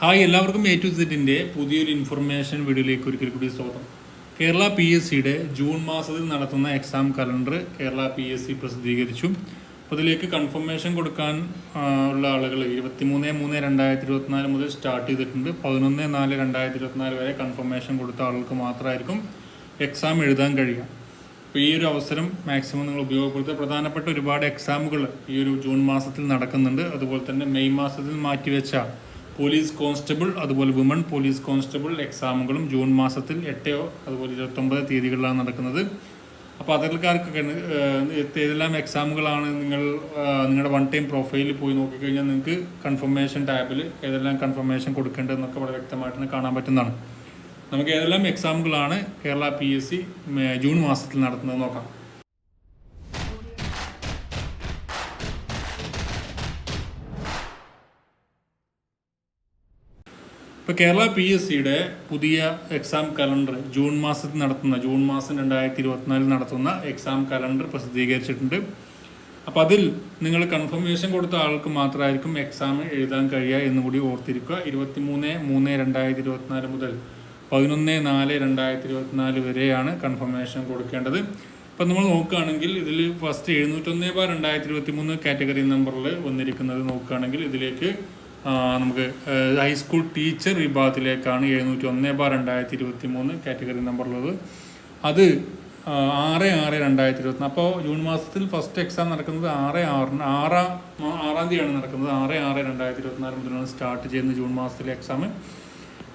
Hi എല്ലാവർക്കും A to സെറ്റിന്റെ പുതിയൊരു ഇൻഫർമേഷൻ വീഡിയോയിലേക്ക് ഒരിക്കൽ കൂടി സ്വാഗതം. കേരള പി എസ് സിയുടെ ജൂൺ മാസത്തിൽ നടത്തുന്ന exam calendar Kerala P S C പ്രസിദ്ധീകരിച്ചു. അപ്പോൾ അതിലേക്ക് കൺഫർമേഷൻ കൊടുക്കാൻ ഉള്ള ആളുകൾ ഇരുപത്തിമൂന്ന് മൂന്ന് രണ്ടായിരത്തി ഇരുപത്തിനാല് മുതൽ സ്റ്റാർട്ട് ചെയ്തിട്ടുണ്ട്. പതിനൊന്ന് നാല് രണ്ടായിരത്തി ഇരുപത്തിനാല് വരെ കൺഫർമേഷൻ കൊടുത്ത ആളുകൾക്ക് മാത്രമായിരിക്കും എക്സാം എഴുതാൻ കഴിയുക. അപ്പോൾ ഈ ഒരു അവസരം മാക്സിമം നിങ്ങൾ ഉപയോഗപ്പെടുത്തുക. പ്രധാനപ്പെട്ട ഒരുപാട് എക്സാമുകൾ ഈ ഒരു ജൂൺ മാസത്തിൽ നടക്കുന്നുണ്ട്. അതുപോലെ തന്നെ മെയ് മാസത്തിൽ മാറ്റിവെച്ച പോലീസ് കോൺസ്റ്റബിൾ അതുപോലെ വിമൺ പോലീസ് കോൺസ്റ്റബിൾ എക്സാമുകളും ജൂൺ മാസത്തിൽ എട്ടോ അതുപോലെ ഇരുപത്തൊമ്പത് തീയതികളിലാണ് നടക്കുന്നത്. അപ്പോൾ അതിൽക്കാർക്കൊക്കെ ഏതെല്ലാം എക്സാമുകളാണ് നിങ്ങൾ നിങ്ങളുടെ വൺ ടൈം പ്രൊഫൈലിൽ പോയി നോക്കിക്കഴിഞ്ഞാൽ നിങ്ങൾക്ക് കൺഫർമേഷൻ ടാബിൽ ഏതെല്ലാം കൺഫർമേഷൻ കൊടുക്കേണ്ടതെന്നൊക്കെ വളരെ വ്യക്തമായിട്ട് കാണാൻ പറ്റുന്നതാണ്. നമുക്ക് ഏതെല്ലാം എക്സാമുകളാണ് Kerala P S C June മാസത്തിൽ നടത്തുന്നത് നോക്കാം. ഇപ്പോൾ കേരള പി എസ് സിയുടെ പുതിയ എക്സാം കലണ്ടർ ജൂൺ മാസത്തിൽ നടത്തുന്ന ജൂൺ മാസം രണ്ടായിരത്തി ഇരുപത്തിനാലിൽ നടത്തുന്ന എക്സാം കലണ്ടർ പ്രസിദ്ധീകരിച്ചിട്ടുണ്ട്. അപ്പോൾ അതിൽ നിങ്ങൾ കൺഫർമേഷൻ കൊടുത്ത ആൾക്ക് മാത്രമായിരിക്കും എക്സാം എഴുതാൻ കഴിയുക എന്ന് കൂടി ഓർത്തിരിക്കുക. ഇരുപത്തി മൂന്ന് മൂന്ന് രണ്ടായിരത്തി ഇരുപത്തിനാല് മുതൽ പതിനൊന്ന് നാല് രണ്ടായിരത്തി ഇരുപത്തിനാല് വരെയാണ് കൺഫർമേഷൻ കൊടുക്കേണ്ടത്. ഇപ്പം നമ്മൾ നോക്കുകയാണെങ്കിൽ ഇതിൽ ഫസ്റ്റ് എഴുന്നൂറ്റൊന്ന് ബാർ രണ്ടായിരത്തി ഇരുപത്തി മൂന്ന് കാറ്റഗറി നമ്പറിൽ വന്നിരിക്കുന്നത് നോക്കുകയാണെങ്കിൽ ഇതിലേക്ക് നമുക്ക് ഹൈസ്കൂൾ ടീച്ചർ വിഭാഗത്തിലേക്കാണ് എഴുന്നൂറ്റി ഒന്ന് ബാർ രണ്ടായിരത്തി ഇരുപത്തി മൂന്ന് കാറ്റഗറി നമ്പറുള്ളത് അത് ആ, ആറ് ആറ് രണ്ടായിരത്തി ഇരുപത്തി അപ്പോൾ ജൂൺ മാസത്തിൽ ഫസ്റ്റ് എക്സാം നടക്കുന്നത് ആറ് ആറിന് ആറാം ആറാം തീയതിയാണ് നടക്കുന്നത്. ആറ് ആറ് രണ്ടായിരത്തി ഇരുപത്തിനാല് മുതലാണ് സ്റ്റാർട്ട് ചെയ്യുന്നത് ജൂൺ മാസത്തിലെ എക്സാം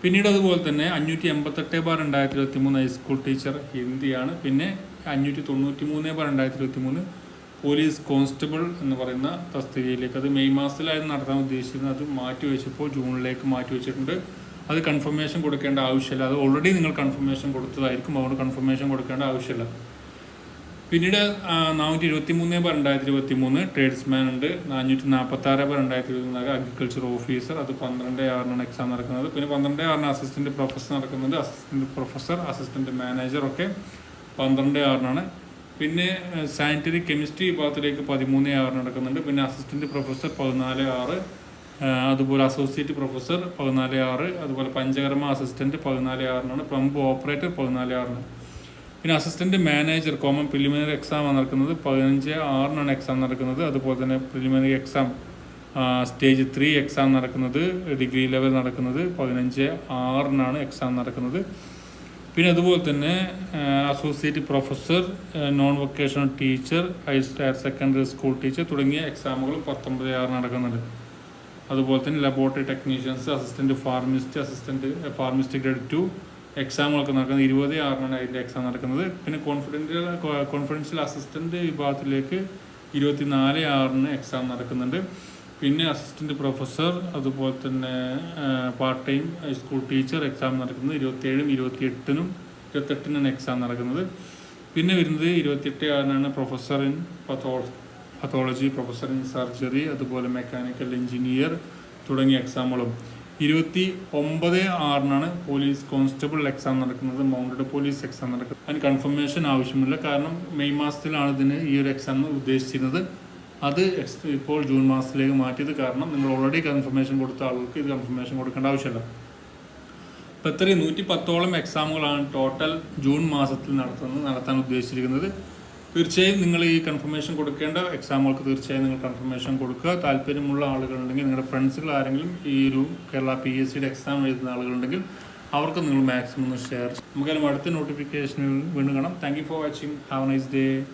പിന്നീട് അതുപോലെ തന്നെ അഞ്ഞൂറ്റി എൺപത്തെട്ട് ബാർ രണ്ടായിരത്തി ഇരുപത്തി മൂന്ന് ഹൈസ്കൂൾ ടീച്ചർ ഹിന്ദിയാണ്. പിന്നെ അഞ്ഞൂറ്റി തൊണ്ണൂറ്റി മൂന്ന് ബാർ രണ്ടായിരത്തി ഇരുപത്തി മൂന്ന് പോലീസ് കോൺസ്റ്റബിൾ എന്ന് പറയുന്ന തസ്തികയിലേക്ക്. അത് മെയ് മാസത്തിലായിരുന്നു നടത്താൻ ഉദ്ദേശിച്ചിരുന്നത്. അത് മാറ്റി വെച്ചപ്പോൾ ജൂണിലേക്ക് മാറ്റി വെച്ചിട്ടുണ്ട്. അത് കൺഫർമേഷൻ കൊടുക്കേണ്ട ആവശ്യമില്ല. അത് ഓൾറെഡി നിങ്ങൾ കൺഫർമേഷൻ കൊടുത്തതായിരിക്കും. അതുകൊണ്ട് കൺഫർമേഷൻ കൊടുക്കേണ്ട ആവശ്യമില്ല. പിന്നീട് നാനൂറ്റി ഇരുപത്തി മൂന്ന് ബാർ രണ്ടായിരത്തി ഇരുപത്തി മൂന്ന് ട്രേഡ്സ്മാൻ ഉണ്ട്. നാനൂറ്റി നാൽപ്പത്തി ആറ് പേർ രണ്ടായിരത്തി ഇരുപത്തി നാല് അഗ്രികൾച്ചർ ഓഫീസർ അത് പന്ത്രണ്ട് ആറിനാണ് എക്സാം നടക്കുന്നത്. പിന്നെ പന്ത്രണ്ട് ആറിന് അസിസ്റ്റന്റ് പ്രൊഫസർ നടക്കുന്നുണ്ട് അസിസ്റ്റന്റ് പ്രൊഫസർ അസിസ്റ്റന്റ് മാനേജർ ഒക്കെ പന്ത്രണ്ട് ആറിനാണ് പിന്നെ സാനിറ്ററി കെമിസ്ട്രി വിഭാഗത്തിലേക്ക് പതിമൂന്ന് ആറ് നടക്കുന്നുണ്ട്. പിന്നെ അസിസ്റ്റന്റ് പ്രൊഫസർ പതിനാല് ആറ് അതുപോലെ അസോസിയേറ്റ് പ്രൊഫസർ പതിനാല് ആറ് അതുപോലെ പഞ്ചകർമ്മ അസിസ്റ്റന്റ് പതിനാല് ആറിനാണ് പ്ലംബ് ഓപ്പറേറ്റർ പതിനാല് ആറിന് പിന്നെ assistant manager common preliminary exam നടക്കുന്നത്. പതിനഞ്ച് ആറിനാണ് എക്സാം നടക്കുന്നത്. അതുപോലെ തന്നെ preliminary exam stage three exam നടക്കുന്നത്. ഡിഗ്രി ലെവൽ നടക്കുന്നത്. പതിനഞ്ച് ആറിനാണ് എക്സാം നടക്കുന്നത്. പിന്നെ അതുപോലെ തന്നെ associate professor non vocational teacher higher secondary school teacher തുടങ്ങിയ എക്സാമുകൾ പത്തൊമ്പത് ആറ് നടക്കുന്നുണ്ട്. അതുപോലെ തന്നെ laboratory technicians assistant pharmacist assistant pharmacist grade two എക്സാമുകളൊക്കെ നടക്കുന്നത് ഇരുപത് ആറിനാണ് അതിന്റെ എക്സാം നടക്കുന്നത്. പിന്നെ കോൺഫിഡൻഷ്യൽ കോൺഫിഡൻഷ്യൽ അസിസ്റ്റന്റ് വിഭാഗത്തിലേക്ക് ഇരുപത്തിനാല് ആറിന് എക്സാം നടക്കുന്നുണ്ട്. പിന്നെ അസിസ്റ്റന്റ് പ്രൊഫസർ അതുപോലെ തന്നെ part time school teacher exam നടക്കുന്നത് ഇരുപത്തേഴും ഇരുപത്തിയെട്ടിനും ഇരുപത്തെട്ടിനാണ് എക്സാം നടക്കുന്നത്. പിന്നെ വരുന്നത് ഇരുപത്തിയെട്ട് ആറിനാണ് പ്രൊഫസർ ഇൻ പത്തോ പത്തോളജി പ്രൊഫസർ ഇൻ സർജറി അതുപോലെ മെക്കാനിക്കൽ എഞ്ചിനീയർ തുടങ്ങിയ എക്സാമുകളും ഇരുപത്തി ഒമ്പത് ആറിനാണ് പോലീസ് കോൺസ്റ്റബിൾ എക്സാം നടക്കുന്നത് മൗണ്ടഡ് പോലീസ് എക്സാം നടക്കുന്നത്. അതിന് കൺഫർമേഷൻ ആവശ്യമില്ല. കാരണം മെയ് മാസത്തിലാണ് ഇതിന് ഈ ഒരു എക്സാം ഉദ്ദേശിച്ചിരുന്നത്. അത് ഇപ്പോൾ ജൂൺ മാസത്തിലേക്ക് മാറ്റിയത് കാരണം നിങ്ങൾ ഓൾറെഡി കൺഫർമേഷൻ കൊടുത്ത ആളുകൾക്ക് ഇത് കൺഫർമേഷൻ കൊടുക്കേണ്ട ആവശ്യമില്ല. അപ്പം ഇത്രയും നൂറ്റി പത്തോളം എക്സാമുകളാണ് ടോട്ടൽ ജൂൺ മാസത്തിൽ നടത്തുന്നത് നടത്താൻ ഉദ്ദേശിച്ചിരിക്കുന്നത്. തീർച്ചയായും നിങ്ങൾ ഈ കൺഫർമേഷൻ കൊടുക്കേണ്ട എക്സാമുകൾക്ക് തീർച്ചയായും നിങ്ങൾ കൺഫർമേഷൻ കൊടുക്കുക. താല്പര്യമുള്ള ആളുകളുണ്ടെങ്കിൽ നിങ്ങളുടെ ഫ്രണ്ട്സുകൾ ആരെങ്കിലും ഈ ഒരു കേരള പി എസ് സിയുടെ എക്സാം എഴുതുന്ന ആളുകളുണ്ടെങ്കിൽ അവർക്ക് നിങ്ങൾ മാക്സിമം ഒന്ന് ഷെയർ നമുക്കെല്ലാം അടുത്ത നോട്ടിഫിക്കേഷനിൽ വീണ്ടും കാണാം. Thank you for watching have nice day